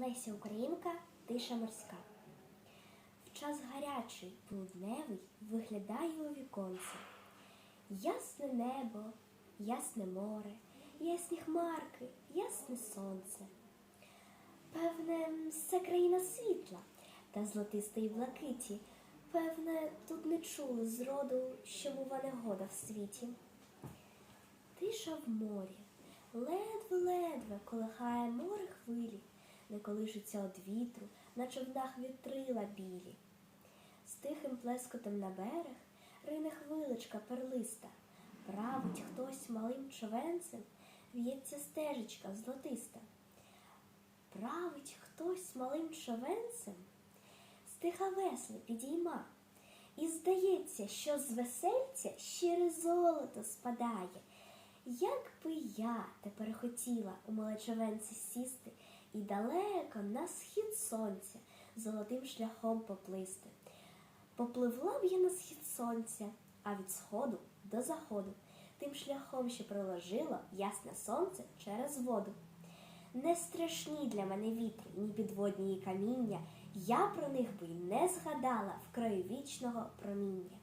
Леся Українка, тиша морська. В час гарячий, полудневий виглядає у віконце. Ясне небо, ясне море, ясні хмарки, ясне сонце. Певне, це країна світла та золотистої блакиті. Певне, тут не чули зроду, що бува негода в світі. Тиша в морі, ледве-ледве колихає море хвилі, не колишиться од вітру, на човнах вітрила білі. З тихим плескотом на берег рине хвиличка перлиста, править хтось малим човенцем, в'ється стежечка золотиста. Править хтось малим човенцем, стиха весли підійма, і здається, що з весельця щире золото спадає. Як би я тепер хотіла у малечовенці сісти і далеко на схід сонця золотим шляхом поплисти. Попливла б я на схід сонця, а від сходу до заходу, тим шляхом, що проложило ясне сонце через воду. Не страшні для мене вітри, ні підводні каміння, я про них би й не згадала в краю вічного проміння.